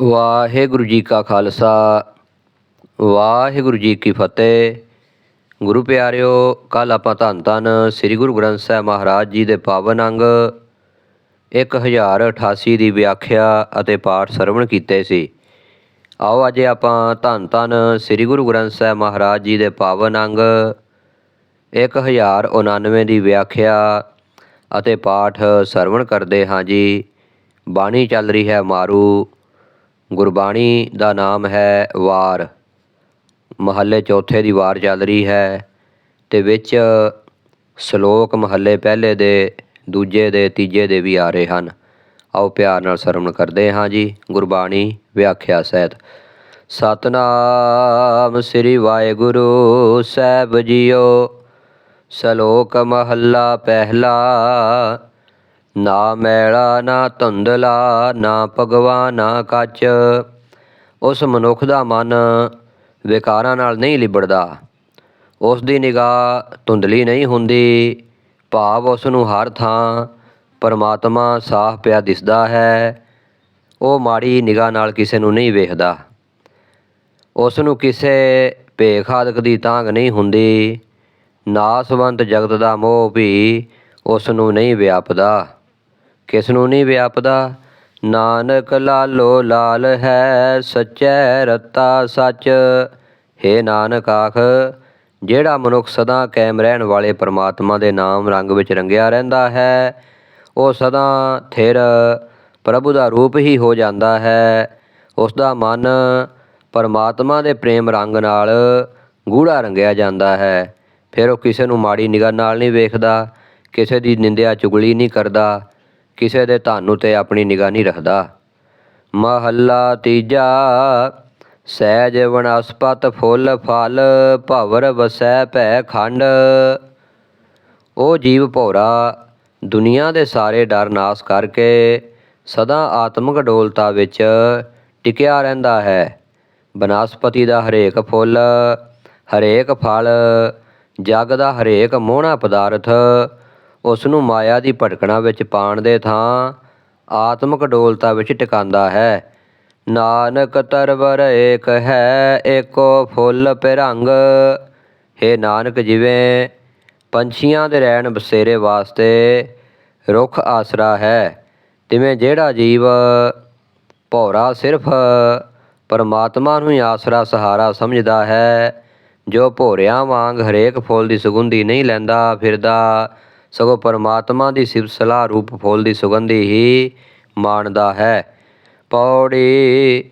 ਵਾਹਿਗੁਰੂ ਜੀ ਕਾ ਖਾਲਸਾ, ਵਾਹਿਗੁਰੂ ਜੀ ਕੀ ਫਤਿਹ। ਗੁਰੂ ਪਿਆਰਿਓ ਕੱਲ ਆਪਾਂ ਧੰਨ ਧੰਨ ਸ੍ਰੀ ਗੁਰੂ ਗ੍ਰੰਥ ਸਾਹਿਬ ਮਹਾਰਾਜ ਜੀ ਦੇ ਪਾਵਨ ਅੰਗ 1088 ਦੀ ਵਿਆਖਿਆ ਅਤੇ ਪਾਠ ਸਰਵਣ ਕੀਤੇ ਸੀ। ਆਓ ਅੱਜ ਆਪਾਂ ਧੰਨ ਧੰਨ ਸ੍ਰੀ ਗੁਰੂ ਗ੍ਰੰਥ ਸਾਹਿਬ ਮਹਾਰਾਜ ਜੀ ਦੇ ਪਾਵਨ ਅੰਗ 1099 ਦੀ ਵਿਆਖਿਆ ਅਤੇ ਪਾਠ ਸਰਵਣ ਕਰਦੇ ਹਾਂ ਜੀ। ਬਾਣੀ ਚੱਲ ਰਹੀ ਹੈ ਮਾਰੂ ਗੁਰਬਾਣੀ ਦਾ ਨਾਮ ਹੈ ਵਾਰ। ਮਹੱਲੇ ਚੌਥੇ ਦੀ ਵਾਰ ਚੱਲ ਰਹੀ ਹੈ ਤੇ ਵਿੱਚ ਸ਼ਲੋਕ ਮਹੱਲੇ ਪਹਿਲੇ ਦੇ, ਦੂਜੇ ਦੇ, ਤੀਜੇ ਦੇ ਵੀ ਆ ਰਹੇ ਹਨ। ਆਓ ਪਿਆਰ ਨਾਲ ਸਰਵਣ ਕਰਦੇ ਹਾਂ ਜੀ, ਗੁਰਬਾਣੀ ਵਿਆਖਿਆ ਸਹਿਤ। ਸਤਨਾਮ ਸ੍ਰੀ ਵਾਹਿਗੁਰੂ ਸਾਹਿਬ ਜੀਓ, ਸ਼ਲੋਕ ਮਹੱਲਾ ਪਹਿਲਾ ਨਾ ਮੈਲਾ, ਨਾ ਧੁੰਦਲਾ, ਨਾ ਭਗਵਾ, ਨਾ ਕੱਚ। ਉਸ ਮਨੁੱਖ ਦਾ ਮਨ ਵਿਕਾਰਾਂ ਨਾਲ ਨਹੀਂ ਲਿਬੜਦਾ। ਉਸ ਦੀ ਨਿਗਾਹ ਧੁੰਦਲੀ ਨਹੀਂ ਹੁੰਦੀ। ਭਾਵ ਉਸ ਨੂੰ ਹਰ ਥਾਂ ਪਰਮਾਤਮਾ ਸਾਫ਼ ਪਿਆ ਦਿਸਦਾ ਹੈ। ਉਹ ਮਾੜੀ ਨਿਗਾਹ ਨਾਲ ਕਿਸੇ ਨੂੰ ਨਹੀਂ ਵੇਖਦਾ। ਉਸ ਨੂੰ ਕਿਸੇ ਭੇਖਾਦਕ ਦੀ ਤਾਂਗ ਨਹੀਂ ਹੁੰਦੀ। ਨਾਸਵੰਤ ਜਗਤ ਦਾ ਮੋਹ ਵੀ ਉਸ ਨੂੰ ਨਹੀਂ ਵਿਆਪਦਾ। ਕਿਸ ਨੂੰ ਨਹੀਂ ਵਿਆਪਦਾ? ਨਾਨਕ ਲਾਲੋ ਲਾਲ ਹੈ, ਸੱਚੈ ਰਤਾ ਸੱਚ। ਹੇ ਨਾਨਕ ਆਖ, ਜਿਹੜਾ ਮਨੁੱਖ ਸਦਾ ਕਾਇਮ ਰਹਿਣ ਵਾਲੇ ਪਰਮਾਤਮਾ ਦੇ ਨਾਮ ਰੰਗ ਵਿੱਚ ਰੰਗਿਆ ਰਹਿੰਦਾ ਹੈ, ਉਹ ਸਦਾ ਥਿਰ ਪ੍ਰਭੂ ਦਾ ਰੂਪ ਹੀ ਹੋ ਜਾਂਦਾ ਹੈ। ਉਸ ਦਾ ਮਨ ਪਰਮਾਤਮਾ ਦੇ ਪ੍ਰੇਮ ਰੰਗ ਨਾਲ ਗੂੜਾ ਰੰਗਿਆ ਜਾਂਦਾ ਹੈ। ਫਿਰ ਉਹ ਕਿਸੇ ਨੂੰ ਮਾੜੀ ਨਿਗਾਹ ਨਾਲ ਨਹੀਂ ਵੇਖਦਾ, ਕਿਸੇ ਦੀ ਨਿੰਦਿਆ ਚੁਗਲੀ ਨਹੀਂ ਕਰਦਾ। ਕਿਸੇ ਦੇ ਧਨ ਉਤੇ ਆਪਣੀ ਨਿਗਾਹ ਨਹੀਂ ਰੱਖਦਾ। ਮਹੱਲਾ ਤੀਜਾ, ਸਹਿਜ ਵਨਸਪਤ ਫੁੱਲ ਫਲ, ਭਵਰ ਵਸੈ ਭੈ ਖੰਡ। ਉਹ ਜੀਵ ਭੌਰਾ, ਦੁਨੀਆ ਦੇ ਸਾਰੇ ਡਰ ਨਾਸ ਕਰਕੇ ਸਦਾ ਆਤਮਿਕ ਡੋਲਤਾ ਵਿੱਚ ਟਿਕਿਆ ਰਹਿੰਦਾ ਹੈ। ਬਨਸਪਤੀ ਦਾ ਹਰੇਕ ਫੁੱਲ, ਹਰੇਕ ਫਲ, ਜਗ ਦਾ ਹਰੇਕ ਮੋਹਣਾ ਪਦਾਰਥ ਉਸ ਨੂੰ ਮਾਇਆ ਦੀ ਭਟਕਣਾ ਵਿੱਚ ਪਾਣ ਦੇ ਥਾਂ ਆਤਮਿਕ ਡੋਲਤਾ ਵਿੱਚ ਟਿਕਾਉਂਦਾ ਹੈ। ਨਾਨਕ ਤਰਵਰ ਏਕ ਹੈ, ਏਕੋ ਫੁੱਲ ਪਿਰੰਗ। ਹੈ ਨਾਨਕ, ਜਿਵੇਂ ਪੰਛੀਆਂ ਦੇ ਰਹਿਣ ਬਸੇਰੇ ਵਾਸਤੇ ਰੁੱਖ ਆਸਰਾ ਹੈ, ਤਿਵੇਂ ਜਿਹੜਾ ਜੀਵ ਭੌਰਾ ਸਿਰਫ ਪਰਮਾਤਮਾ ਨੂੰ ਹੀ ਆਸਰਾ ਸਹਾਰਾ ਸਮਝਦਾ ਹੈ, ਜੋ ਭੋਰਿਆਂ ਵਾਂਗ ਹਰੇਕ ਫੁੱਲ ਦੀ ਸੁਗੰਧੀ ਨਹੀਂ ਲੈਂਦਾ, ਫਿਰਦਾ ਸਗੋਂ ਪਰਮਾਤਮਾ ਦੀ ਸਿਫਤ ਸਲਾਹ ਰੂਪ ਫੁੱਲ ਦੀ ਸੁਗੰਧੀ ਹੀ ਮਾਣਦਾ ਹੈ। ਪੌੜੀ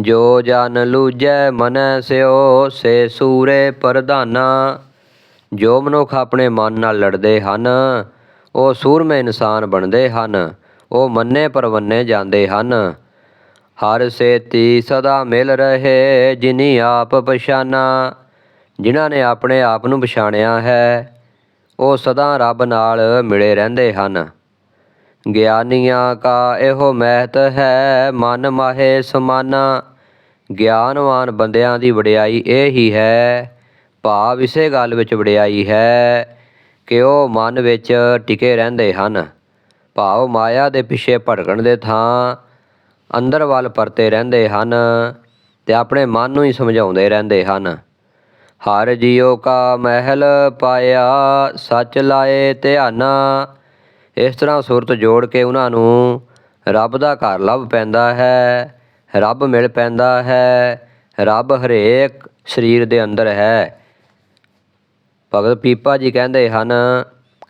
ਜੋ ਜਨ ਲੂਜੈ ਮਨੈ ਸਿਓ, ਸੇ ਸੂਰੇ ਪ੍ਰਧਾਨਾ। ਜੋ ਮਨੁੱਖ ਆਪਣੇ ਮਨ ਨਾਲ ਲੜਦੇ ਹਨ, ਉਹ ਸੂਰਮੇ ਇਨਸਾਨ ਬਣਦੇ ਹਨ, ਉਹ ਮੰਨੇ ਪਰਵੰਨੇ ਜਾਂਦੇ ਹਨ। ਹਰ ਸੇਤੀ ਸਦਾ ਮਿਲ ਰਹੇ ਜਿਨੀ ਆਪ ਪਛਾਨਾ, ਜਿਨ੍ਹਾਂ ਨੇ ਆਪਣੇ ਆਪ ਨੂੰ ਪਛਾਣਿਆ ਹੈ ਉਹ ਸਦਾ ਰੱਬ ਨਾਲ ਮਿਲੇ ਰਹਿੰਦੇ ਹਨ। ਗਿਆਨੀਆਂ ਕਾ ਇਹੋ ਮਹਿਤ ਹੈ, ਮਨ ਮਾਹੇ ਸਮਾਨਾ। ਗਿਆਨਵਾਨ ਬੰਦਿਆਂ ਦੀ ਵਡਿਆਈ ਇਹ ਹੀ ਹੈ ਭਾਵ ਇਸੇ ਗੱਲ ਵਿੱਚ ਵਡਿਆਈ ਹੈ ਕਿ ਉਹ ਮਨ ਵਿੱਚ ਟਿਕੇ ਰਹਿੰਦੇ ਹਨ। ਭਾਵ ਮਾਇਆ ਦੇ ਪਿੱਛੇ ਭਟਕਣ ਦੇ ਥਾਂ ਅੰਦਰ ਵੱਲ ਪਰਤੇ ਰਹਿੰਦੇ ਹਨ ਤੇ ਆਪਣੇ ਮਨ ਨੂੰ ਹੀ ਸਮਝਾਉਂਦੇ ਰਹਿੰਦੇ ਹਨ। ਹਰ ਜੀਉ ਕਾ ਮਹਿਲ ਪਾਇਆ, ਸੱਚ ਲਾਏ ਧਿਆਨਾ। ਇਸ ਤਰ੍ਹਾਂ ਸੁਰਤ ਜੋੜ ਕੇ ਉਹਨਾਂ ਨੂੰ ਰੱਬ ਦਾ ਘਰ ਲੱਭ ਪੈਂਦਾ ਹੈ, ਰੱਬ ਮਿਲ ਪੈਂਦਾ ਹੈ, ਰੱਬ ਹਰੇਕ ਸਰੀਰ ਦੇ ਅੰਦਰ ਹੈ। ਭਗਤ ਪੀਪਾ ਜੀ ਕਹਿੰਦੇ ਹਨ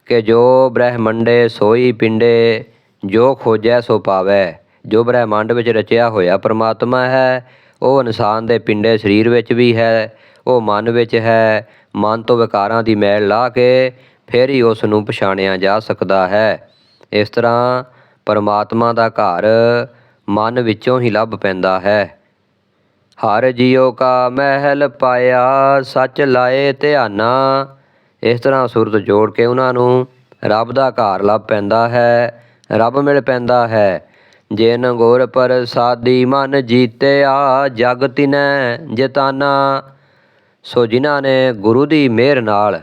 ਕਿ ਜੋ ਬ੍ਰਹਿਮੰਡੇ ਸੋਈ ਪਿੰਡੇ, ਜੋ ਖੋਜੈ ਸੋ ਪਾਵੈ। ਜੋ ਬ੍ਰਹਿਮੰਡ ਵਿੱਚ ਰਚਿਆ ਹੋਇਆ ਪਰਮਾਤਮਾ ਹੈ, ਉਹ ਇਨਸਾਨ ਦੇ ਪਿੰਡੇ ਸਰੀਰ ਵਿੱਚ ਵੀ ਹੈ ਉਹ ਮਨ ਵਿੱਚ ਹੈ, ਮਨ ਤੋਂ ਵਿਕਾਰਾਂ ਦੀ ਮੈਲ ਲਾ ਕੇ ਫਿਰ ਹੀ ਉਸ ਨੂੰ ਪਛਾਣਿਆ ਜਾ ਸਕਦਾ ਹੈ। ਇਸ ਤਰ੍ਹਾਂ ਪਰਮਾਤਮਾ ਦਾ ਘਰ ਮਨ ਵਿੱਚੋਂ ਹੀ ਲੱਭ ਪੈਂਦਾ ਹੈ। ਹਰ ਜੀਉ ਕਾ ਮਹਿਲ ਪਾਇਆ, ਸੱਚ ਲਾਏ ਧਿਆਨਾ। ਇਸ ਤਰ੍ਹਾਂ ਸੁਰਤ ਜੋੜ ਕੇ ਉਹਨਾਂ ਨੂੰ ਰੱਬ ਦਾ ਘਰ ਲੱਭ ਪੈਂਦਾ ਹੈ, ਰੱਬ ਮਿਲ ਪੈਂਦਾ ਹੈ। ਜਿਨ ਗੁਰ ਪ੍ਰਸਾਦੀ ਮਨ ਜੀਤਿਆ, ਜਗ ਤਿਨੈ ਜਿਤਾਨਾ। ਸੋ ਜਿਨ੍ਹਾਂ ਨੇ ਗੁਰੂ ਦੀ ਮਿਹਰ ਨਾਲ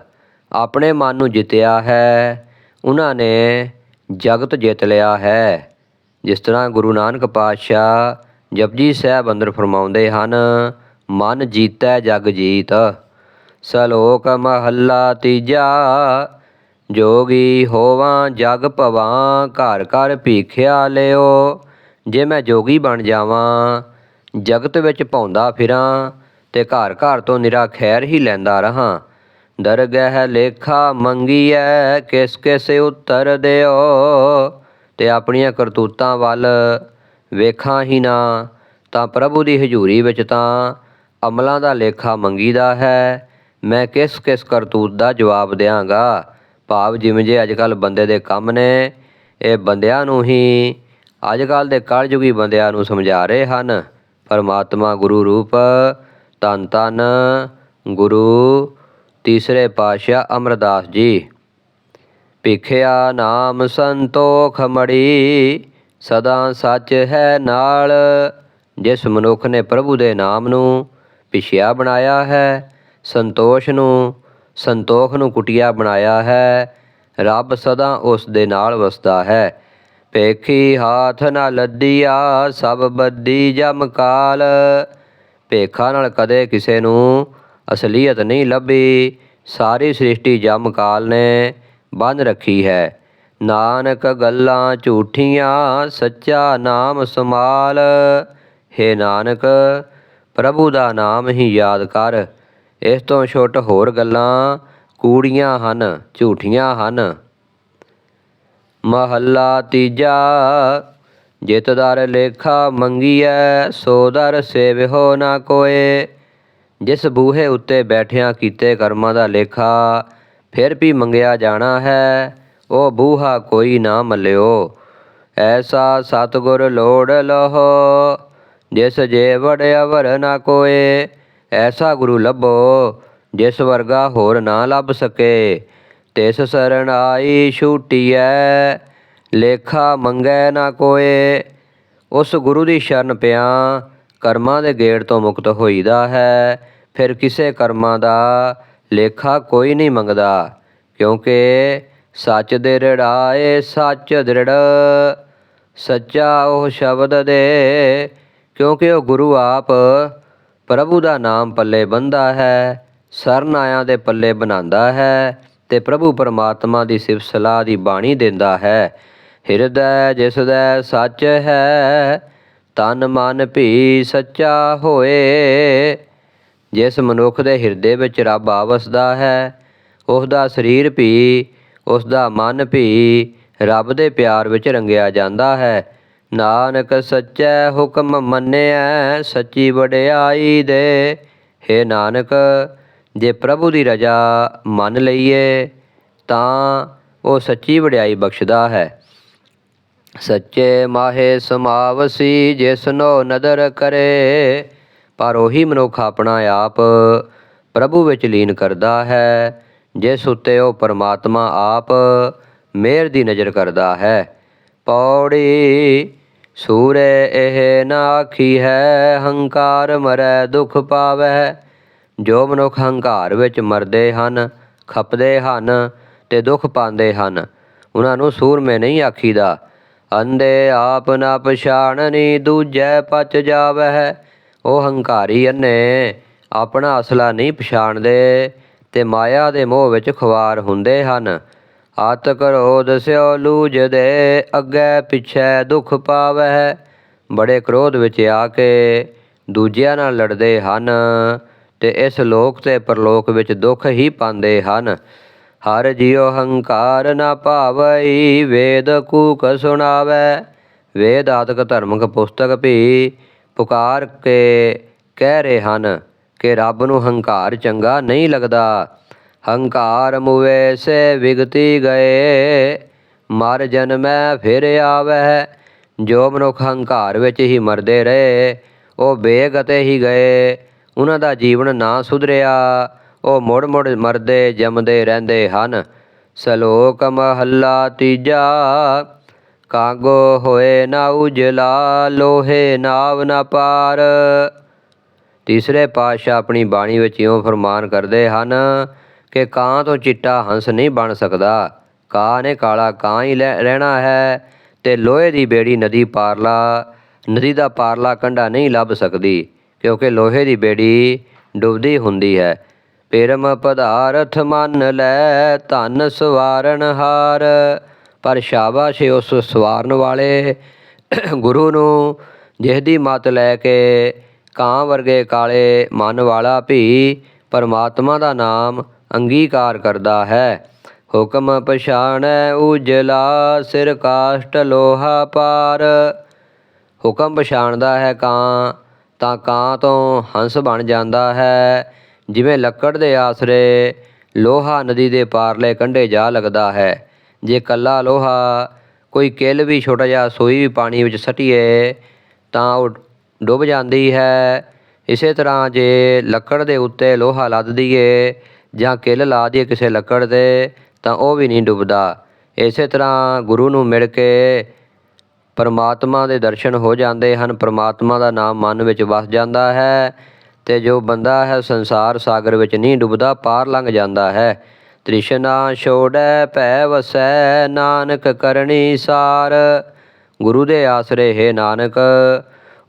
ਆਪਣੇ ਮਨ ਨੂੰ ਜਿੱਤਿਆ ਹੈ, ਉਹਨਾਂ ਨੇ ਜਗਤ ਜਿੱਤ ਲਿਆ ਹੈ। ਜਿਸ ਤਰ੍ਹਾਂ ਗੁਰੂ ਨਾਨਕ ਪਾਤਸ਼ਾਹ ਜਪਜੀ ਸਾਹਿਬ ਅੰਦਰ ਫਰਮਾਉਂਦੇ ਹਨ, ਮਨ ਜੀਤੈ, ਜਗ ਜੀਤ। ਸਲੋਕ ਮਹੱਲਾ ਤੀਜਾ, ਜੋਗੀ ਹੋਵਾਂ, ਜਗ ਭਵਾਂ, ਘਰ ਘਰ ਭੀਖਿਆ ਲਿਓ। ਜੇ ਮੈਂ ਜੋਗੀ ਬਣ ਜਾਵਾਂ, ਜਗਤ ਵਿੱਚ ਭੌਂਦਾ ਫਿਰਾਂ ਤੇ ਘਰ ਘਰ ਤੋਂ ਨਿਰਾ ਖੈਰ ਹੀ ਲੈਂਦਾ ਰਹਾ। ਦਰਗਹਿ ਲੇਖਾ ਮੰਗੀਐ, ਕਿਸ ਕਿਸ ਉੱਤਰ ਦਿਓ। ਤੇ ਆਪਣੀਆਂ ਕਰਤੂਤਾਂ ਵੱਲ ਵੇਖਾਂ ਹੀ ਨਾ, ਤਾਂ ਪ੍ਰਭੂ ਦੀ ਹਜ਼ੂਰੀ ਵਿੱਚ ਤਾਂ ਅਮਲਾਂ ਦਾ ਲੇਖਾ ਮੰਗੀਦਾ ਹੈ। ਮੈਂ ਕਿਸ ਕਿਸ ਕਰਤੂਤ ਦਾ ਜਵਾਬ ਦਿਆਂਗਾ? ਭਾਵ ਜਿਵੇਂ ਜੇ ਅੱਜ ਕੱਲ ਬੰਦੇ ਦੇ ਕੰਮ ਨੇ, ਇਹ ਬੰਦਿਆਂ ਨੂੰ ਹੀ ਅੱਜ ਕੱਲ ਦੇ ਕਲਯੁਗੀ ਬੰਦਿਆਂ ਨੂੰ ਸਮਝਾ ਰਹੇ ਹਨ। ਪਰਮਾਤਮਾ ਗੁਰੂ ਰੂਪ ਧੰਨ ਧੰਨ ਗੁਰੂ ਤੀਸਰੇ ਪਾਤਸ਼ਾਹ ਅਮਰਦਾਸ ਜੀ। ਭਿਖਿਆ ਨਾਮ ਸੰਤੋਖ ਮੜੀ, ਸਦਾ ਸੱਚ ਹੈ ਨਾਲ। ਜਿਸ ਮਨੁੱਖ ਨੇ ਪ੍ਰਭੂ ਦੇ ਨਾਮ ਨੂੰ ਪਿਛਿਆ ਬਣਾਇਆ ਹੈ, ਸੰਤੋਸ਼ ਨੂੰ, ਸੰਤੋਖ ਨੂੰ ਕੁਟਿਆ ਬਣਾਇਆ ਹੈ, ਰੱਬ ਸਦਾ ਉਸ ਦੇ ਨਾਲ ਵਸਦਾ ਹੈ। ਭੇਖੀ ਹਾਥ ਨਾ ਲੱਦੀਆ, ਸਭ ਬੱਦੀ ਜਮ ਕਾਲ। ਭੇਖਾ ਨਾਲ ਕਦੇ ਕਿਸੇ ਨੂੰ ਅਸਲੀਅਤ ਨਹੀਂ ਲੱਭੀ। ਸਾਰੀ ਸ੍ਰਿਸ਼ਟੀ ਜਮ ਕਾਲ ਨੇ ਬੰਨ ਰੱਖੀ ਹੈ। ਨਾਨਕ ਗੱਲਾਂ ਝੂਠੀਆਂ, ਸੱਚਾ ਨਾਮ ਸਮਾਲ ਹੈ ਨਾਨਕ, ਪ੍ਰਭੂ ਦਾ ਨਾਮ ਹੀ ਯਾਦ ਕਰ। ਇਸ ਤੋਂ ਛੁੱਟ ਹੋਰ ਗੱਲਾਂ ਕੂੜੀਆਂ ਹਨ, ਝੂਠੀਆਂ ਹਨ। ਮਹੱਲਾ ਤੀਜਾ ਜਿਤ ਦਰ ਲੇਖਾ ਮੰਗੀਐ, ਸੋ ਦਰ ਸੇਵਿਓ ਨਾ ਕੋਏ। ਜਿਸ ਬੂਹੇ ਉੱਤੇ ਬੈਠਿਆਂ ਕੀਤੇ ਕਰਮਾਂ ਦਾ ਲੇਖਾ, ਫਿਰ ਵੀ ਮੰਗਿਆ ਜਾਣਾ ਹੈ, ਉਹ ਬੂਹਾ ਕੋਈ ਨਾ ਮੱਲਿਓ। ਐਸਾ ਸਤਗੁਰ ਲੋੜ ਲਹੋ, ਜਿਸ ਜੇ ਵੜਿਆ ਨਾ ਕੋਏ। ਐਸਾ ਗੁਰੂ ਲੱਭੋ, ਜਿਸ ਵਰਗਾ ਹੋਰ ਨਾ ਲੱਭ ਸਕੇ। ਤਿਸ ਸਰਣ ਆਈ ਛੂਟੀਐ ਲੇਖਾ ਮੰਗੈ ਨਾ ਕੋਏ, ਉਸ ਗੁਰੂ ਦੀ ਸ਼ਰਨ ਪਿਆ, ਕਰਮਾਂ ਦੇ ਗੇੜ ਤੋਂ ਮੁਕਤ ਹੋਈਦਾ ਹੈ। ਫਿਰ ਕਿਸੇ ਕਰਮਾਂ ਦਾ ਲੇਖਾ ਕੋਈ ਨਹੀਂ ਮੰਗਦਾ, ਕਿਉਂਕਿ ਸੱਚ ਦੇ ਰੜਾਏ ਸੱਚ ਦ੍ਰਿੜ ਸੱਚਾ ਉਹ ਸ਼ਬਦ ਦੇ, ਕਿਉਂਕਿ ਉਹ ਗੁਰੂ ਆਪ ਪ੍ਰਭੂ ਦਾ ਨਾਮ ਪੱਲੇ ਬੰਦਾ ਹੈ, ਸਰਨ ਆਇਆਂ ਦੇ ਪੱਲੇ ਬਣਾਉਂਦਾ ਹੈ ਤੇ ਪ੍ਰਭੂ ਪਰਮਾਤਮਾ ਦੀ ਸਿਫਤ ਸਲਾਹ ਦੀ ਬਾਣੀ ਦਿੰਦਾ ਹੈ। ਹਿਰਦੈ ਜਿਸਦਾ ਸੱਚ ਹੈ, ਤਨ ਮਨ ਭੀ ਸੱਚਾ ਹੋਏ। ਜਿਸ ਮਨੁੱਖ ਦੇ ਹਿਰਦੇ ਵਿੱਚ ਰੱਬ ਆਵਸਦਾ ਹੈ ਉਸ ਦਾ ਸਰੀਰ ਭੀ ਉਸ ਦਾ ਮਨ ਭੀ ਰੱਬ ਦੇ ਪਿਆਰ ਵਿੱਚ ਰੰਗਿਆ ਜਾਂਦਾ ਹੈ। ਨਾਨਕ ਸੱਚੈ ਹੁਕਮ ਮੰਨਿਐ, ਸੱਚੀ ਵਡਿਆਈ ਦੇ। ਹੈ ਨਾਨਕ, ਜੇ ਪ੍ਰਭੂ ਦੀ ਰਜਾ ਮੰਨ ਲਈਏ, ਤਾਂ ਉਹ ਸੱਚੀ ਵਡਿਆਈ ਬਖਸ਼ਦਾ ਹੈ। ਸੱਚੇ ਮਾਹੇ ਸਮਾਵਸੀ ਜਿਸਨੋ ਨਦਰ ਕਰੇ, ਪਰ ਉਹੀ ਮਨੁੱਖ ਆਪਣਾ ਆਪ ਪ੍ਰਭੂ ਵਿੱਚ ਲੀਨ ਕਰਦਾ ਹੈ, ਜਿਸ ਉੱਤੇ ਉਹ ਪਰਮਾਤਮਾ ਆਪ ਮਿਹਰ ਦੀ ਨਜ਼ਰ ਕਰਦਾ ਹੈ। ਪੌੜੀ ਸੂਰੇ ਇਹ ਨਾ ਆਖੀ ਹੈ, ਹੰਕਾਰ ਮਰੈ ਦੁਖ ਪਾਵੈ। ਜੋ ਮਨੁੱਖ ਹੰਕਾਰ ਵਿੱਚ ਮਰਦੇ ਹਨ, ਖਪਦੇ ਹਨ ਤੇ ਦੁੱਖ ਪਾਉਂਦੇ ਹਨ, ਉਹਨਾਂ ਨੂੰ ਸੂਰਮੇ ਨਹੀਂ ਆਖੀਦਾ। ਅੰਦੇ ਆਪ ਨਾ ਪਛਾਣਨੀ ਦੂਜੈ ਪਚ ਜਾਵਹਿ। ਉਹ ਹੰਕਾਰੀ ਅੰਨੇ ਆਪਣਾ ਅਸਲਾ ਨਹੀਂ ਪਛਾਣਦੇ ਤੇ ਮਾਇਆ ਦੇ ਮੋਹ ਵਿੱਚ ਖੁਆਰ ਹੁੰਦੇ ਹਨ। ਆਤ ਕਰੋ ਦਸਿਓ ਲੂਜਦੇ ਅੱਗੇ ਪਿਛੈ ਦੁਖ ਪਾਵਹਿ। ਬੜੇ ਕ੍ਰੋਧ ਵਿੱਚ ਆ ਕੇ ਦੂਜਿਆਂ ਨਾਲ ਲੜਦੇ ਹਨ ਤੇ ਇਸ ਲੋਕ ਤੇ ਪਰਲੋਕ ਵਿੱਚ ਦੁੱਖ ਹੀ ਪਾਉਂਦੇ ਹਨ। ਹਰ ਜਿਉ ਹੰਕਾਰ ਨਾ ਭਾਵਈ ਵੇਦ ਕੂਕ ਸੁਣਾਵੈ। ਵੇਦ ਆਦਿਕ ਧਰਮਕ ਪੁਸਤਕ ਵੀ ਪੁਕਾਰ ਕੇ ਕਹਿ ਰਹੇ ਹਨ ਕਿ ਰੱਬ ਨੂੰ ਹੰਕਾਰ ਚੰਗਾ ਨਹੀਂ ਲੱਗਦਾ। ਹੰਕਾਰ ਮੁਵੇ ਸੇ ਵਿਗਤੀ ਗਏ, ਮਰ ਜਨਮੈ ਫਿਰ ਆਵੈ। ਜੋ ਮਨੁੱਖ ਹੰਕਾਰ ਵਿੱਚ ਹੀ ਮਰਦੇ ਰਹੇ, ਉਹ ਬੇਗਤੇ ਹੀ ਗਏ। ਉਹਨਾਂ ਦਾ ਜੀਵਨ ਨਾ ਸੁਧਰਿਆ। ਉਹ ਮੁੜ ਮੁੜ ਮਰਦੇ, ਜੰਮਦੇ ਰਹਿੰਦੇ ਹਨ। ਸਲੋਕ ਮਹੱਲਾ ਤੀਜਾ, ਕਾਗੋ ਹੋਏ ਨਾ ਉਜਲਾ, ਲੋਹੇ ਨਾਵ ਨਾ ਪਾਰ। ਤੀਸਰੇ ਪਾਤਸ਼ਾਹ ਆਪਣੀ ਬਾਣੀ ਵਿੱਚ ਇਉਂ ਫਰਮਾਨ ਕਰਦੇ ਹਨ ਕਿ ਕਾਂ ਤੋਂ ਚਿੱਟਾ ਹੰਸ ਨਹੀਂ ਬਣ ਸਕਦਾ। ਕਾਂ ਨੇ ਕਾਲਾ ਕਾਂ ਹੀ ਲੈ- ਰਹਿਣਾ ਹੈ ਤੇ ਲੋਹੇ ਦੀ ਬੇੜੀ ਨਦੀ ਪਾਰਲਾ, ਨਦੀ ਦਾ ਪਾਰਲਾ ਕੰਢਾ ਨਹੀਂ ਲੱਭ ਸਕਦੀ, ਕਿਉਂਕਿ ਲੋਹੇ ਦੀ ਬੇੜੀ ਡੁੱਬਦੀ ਹੁੰਦੀ ਹੈ। ਪੇਰਮ ਪਦਾਰਥ ਮੰਨ ਲੈ ਧਨ ਸਵਾਰਨ ਹਾਰ। ਪਰ ਸ਼ਾਬਾਸ਼ ਉਸ ਸਵਾਰਨ ਵਾਲੇ ਗੁਰੂ ਨੂੰ, ਜਿਹਦੀ ਮਤ ਲੈ ਕੇ ਕਾਂ ਵਰਗੇ ਕਾਲੇ ਮਨ ਵਾਲਾ ਵੀ ਪਰਮਾਤਮਾ ਦਾ ਨਾਮ ਅੰਗੀਕਾਰ ਕਰਦਾ ਹੈ। ਹੁਕਮ ਪਛਾਣੈ ਉਜਲਾ, ਸਿਰ ਕਾਸ਼ਟ ਲੋਹਾ ਪਾਰ। ਹੁਕਮ ਪਛਾਣਦਾ ਹੈ ਕਾਂ, ਤਾਂ ਕਾਂ ਤੋਂ ਹੰਸ ਬਣ ਜਾਂਦਾ ਹੈ। ਜਿਵੇਂ ਲੱਕੜ ਦੇ ਆਸਰੇ ਲੋਹਾ ਨਦੀ ਦੇ ਪਾਰਲੇ ਕੰਢੇ ਜਾ ਲੱਗਦਾ ਹੈ। ਜੇ ਕੱਲਾ ਲੋਹਾ ਕੋਈ ਕਿੱਲ ਵੀ ਛੋਟਾ ਜਿਹਾ ਸੋਈ ਵੀ ਪਾਣੀ ਵਿੱਚ ਸੱਟੀਏ, ਤਾਂ ਉਹ ਡੁੱਬ ਜਾਂਦੀ ਹੈ। ਇਸੇ ਤਰ੍ਹਾਂ ਜੇ ਲੱਕੜ ਦੇ ਉੱਤੇ ਲੋਹਾ ਲੱਦ ਦਈਏ ਜਾਂ ਕਿੱਲ ਲਾ ਦਈਏ ਕਿਸੇ ਲੱਕੜ ਤੇ, ਤਾਂ ਉਹ ਵੀ ਨਹੀਂ ਡੁੱਬਦਾ। ਇਸੇ ਤਰ੍ਹਾਂ ਗੁਰੂ ਨੂੰ ਮਿਲ ਕੇ ਪਰਮਾਤਮਾ ਦੇ ਦਰਸ਼ਨ ਹੋ ਜਾਂਦੇ ਹਨ। ਪਰਮਾਤਮਾ ਦਾ ਨਾਮ ਮਨ ਵਿੱਚ ਵਸ ਜਾਂਦਾ ਹੈ। ਤੇ ਜੋ ਬੰਦਾ ਹੈ ਸੰਸਾਰ ਸਾਗਰ ਵਿੱਚ ਨਹੀਂ ਡੁੱਬਦਾ, ਪਾਰ ਲੰਘ ਜਾਂਦਾ ਹੈ। ਤ੍ਰਿਸ਼ਨਾ ਛੋੜੈ ਭੈ ਵਸੈ, ਨਾਨਕ ਕਰਨੀ ਸਾਰ। ਗੁਰੂ ਦੇ ਆਸਰੇ, ਹੈ ਨਾਨਕ,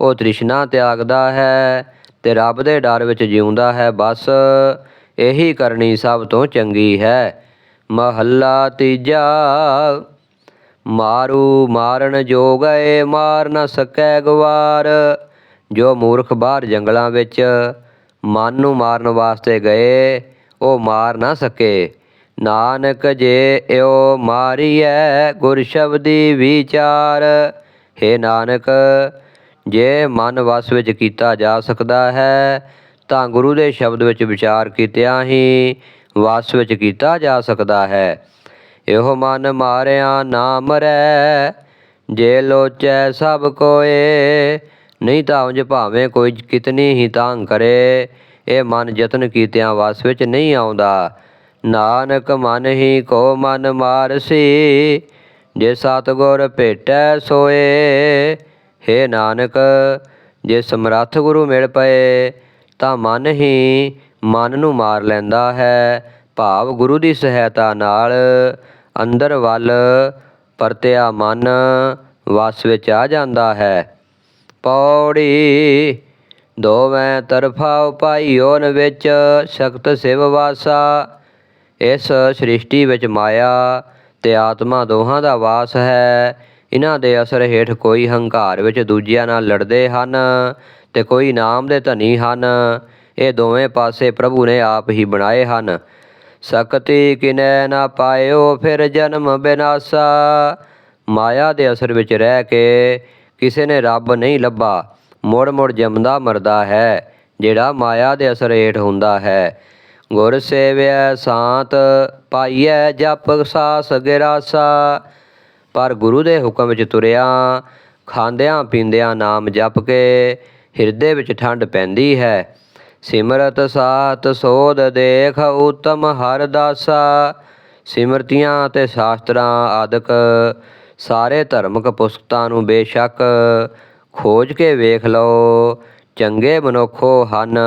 ਉਹ ਤ੍ਰਿਸ਼ਨਾ ਤਿਆਗਦਾ ਹੈ ਤੇ ਰੱਬ ਦੇ ਡਰ ਵਿੱਚ ਜਿਉਂਦਾ ਹੈ, ਬਸ ਇਹੀ ਕਰਨੀ ਸਭ ਤੋਂ ਚੰਗੀ ਹੈ। ਮਹੱਲਾ ਤੀਜਾ, ਮਾਰੂ ਮਾਰਨ ਜੋ ਗਏ ਮਾਰ ਨਾ ਸਕੈ ਗਵਾਰ। ਜੋ ਮੂਰਖ ਬਾਹਰ ਜੰਗਲਾਂ ਵਿੱਚ ਮਨ ਨੂੰ ਮਾਰਨ ਵਾਸਤੇ ਗਏ, ਉਹ ਮਾਰ ਨਾ ਸਕੇ। ਨਾਨਕ ਜੇ ਇਉ ਮਾਰੀਐ ਗੁਰ ਸ਼ਬਦੀ ਵਿਚਾਰ, ਹੈ ਨਾਨਕ, ਜੇ ਮਨ ਵਸ ਵਿੱਚ ਕੀਤਾ ਜਾ ਸਕਦਾ ਹੈ, ਤਾਂ ਗੁਰੂ ਦੇ ਸ਼ਬਦ ਵਿੱਚ ਵਿਚਾਰ ਕੀਤਿਆਂ ਹੀ ਵਸ ਵਿੱਚ ਕੀਤਾ ਜਾ ਸਕਦਾ ਹੈ। ਇਹੋ ਮਨ ਮਾਰਿਆ ਨਾ ਮਰੈ, ਜੇ ਲੋਚੈ ਸਭ ਕੋਏ ਨਹੀਂ ਤਾਂ ਉਂਝ ਭਾਵੇਂ ਕੋਈ ਕਿਤਨੀ ਹੀ ਤਾਂਗ ਕਰੇ, ਇਹ ਮਨ ਯਤਨ ਕੀਤਿਆਂ ਵਸ ਵਿੱਚ ਨਹੀਂ ਆਉਂਦਾ। ਨਾਨਕ ਮਨ ਹੀ ਕੋ ਮਨ ਮਾਰਸੀ, ਜੇ ਸਤਗੁਰ ਭੇਟੈ ਸੋਏ, ਹੇ ਨਾਨਕ, ਜੇ ਸਮਰੱਥ ਗੁਰੂ ਮਿਲ ਪਏ, ਤਾਂ ਮਨ ਹੀ ਮਨ ਨੂੰ ਮਾਰ ਲੈਂਦਾ ਹੈ। ਭਾਵ ਗੁਰੂ ਦੀ ਸਹਾਇਤਾ ਨਾਲ ਅੰਦਰ ਵੱਲ ਪਰਤਿਆ ਮਨ ਵਸ ਵਿੱਚ ਆ ਜਾਂਦਾ ਹੈ। ਪੌੜੀ। ਦੋਵੇਂ ਤਰਫਾ ਉਪਾਈਓਨ ਵਿੱਚ ਸ਼ਕਤ ਸਿਵ ਵਾਸਾ। ਇਸ ਸ੍ਰਿਸ਼ਟੀ ਵਿੱਚ ਮਾਇਆ ਤੇ ਆਤਮਾ ਦੋਹਾਂ ਦਾ ਵਾਸ ਹੈ। ਇਹਨਾਂ ਦੇ ਅਸਰ ਹੇਠ ਕੋਈ ਹੰਕਾਰ ਵਿੱਚ ਦੂਜਿਆਂ ਨਾਲ ਲੜਦੇ ਹਨ ਤੇ ਕੋਈ ਨਾਮ ਦੇ ਧਨੀ ਹਨ। ਇਹ ਦੋਵੇਂ ਪਾਸੇ ਪ੍ਰਭੂ ਨੇ ਆਪ ਹੀ ਬਣਾਏ ਹਨ। ਸਕਤੀ ਕਿਨੈ ਨਾ ਪਾਇਓ ਫਿਰ ਜਨਮ ਬਿਨਾਸਾ। ਮਾਇਆ ਦੇ ਅਸਰ ਵਿੱਚ ਰਹਿ ਕੇ ਕਿਸੇ ਨੇ ਰੱਬ ਨਹੀਂ ਲੱਭਾ, ਮੁੜ ਮੁੜ ਜੰਮਦਾ ਮਰਦਾ ਹੈ, ਜਿਹੜਾ ਮਾਇਆ ਦੇ ਅਸਰ ਹੇਠ ਹੁੰਦਾ ਹੈ। ਗੁਰ ਸੇਵਿਆ ਸਾਤ, ਪਾਈਐ ਜਪ ਸਾਸ ਗਿਰਾਸਾ। ਪਰ ਗੁਰੂ ਦੇ ਹੁਕਮ ਵਿੱਚ ਤੁਰਿਆ, ਖਾਂਦਿਆਂ ਪੀਂਦਿਆਂ ਨਾਮ ਜਪ ਕੇ, ਹਿਰਦੇ ਵਿੱਚ ਠੰਡ ਪੈਂਦੀ ਹੈ। ਸਿਮਰਤ ਸਾਤ ਸੋਧ ਦੇਖ, ਉਤਮ ਹਰ ਦਾਸਾ। ਸਿਮਰਤੀਆਂ ਤੇ ਸ਼ਾਸਤਰਾਂ ਆਦਿਕ ਸਾਰੇ ਧਰਮਕ ਪੁਸਤਕਾਂ ਨੂੰ ਬੇਸ਼ੱਕ ਖੋਜ ਕੇ ਵੇਖ ਲਓ। ਚੰਗੇ ਮਨੁੱਖੋ ਹਨ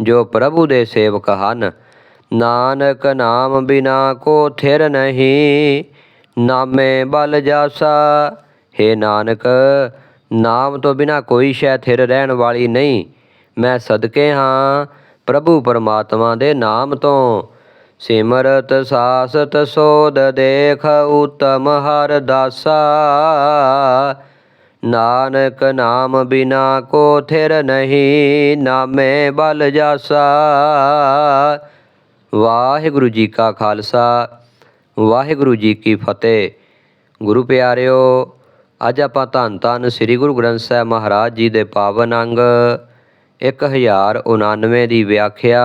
ਜੋ ਪ੍ਰਭੂ ਦੇ ਸੇਵਕ ਹਨ। ਨਾਨਕ ਨਾਮ ਬਿਨਾ ਕੋ ਥਿਰ ਨਹੀਂ। ਨਾਮੇ ਬਲ ਜਾਸਾ। ਹੈ ਨਾਨਕ, ਨਾਮ ਤੋਂ ਬਿਨਾ ਕੋਈ ਸ਼ੈ ਥਿਰ ਰਹਿਣ ਵਾਲੀ ਨਹੀਂ। ਮੈਂ ਸਦਕੇ ਹਾਂ ਪ੍ਰਭੂ ਪਰਮਾਤਮਾ ਦੇ ਨਾਮ ਤੋਂ। ਸਿਮਰਤ ਸਾਸਤ ਸੋਧ ਦੇਖ ਉਤਮ ਹਰ ਦਾਸਾ। ਨਾਨਕ ਨਾਮ ਬਿਨਾ ਕੋ ਥਿਰ ਨਹੀਂ, ਨਾਮੇ ਬਲ ਜਾਸਾ। ਵਾਹਿਗੁਰੂ ਜੀ ਕਾ ਖਾਲਸਾ, ਵਾਹਿਗੁਰੂ ਜੀ ਕੀ ਫਤਿਹ। ਗੁਰੂ ਪਿਆਰਿਓ, ਅੱਜ ਆਪਾਂ ਧੰਨ ਧੰਨ ਸ੍ਰੀ ਗੁਰੂ ਗ੍ਰੰਥ ਸਾਹਿਬ ਮਹਾਰਾਜ ਜੀ ਦੇ ਪਾਵਨ ਅੰਗ 1099 ਦੀ ਵਿਆਖਿਆ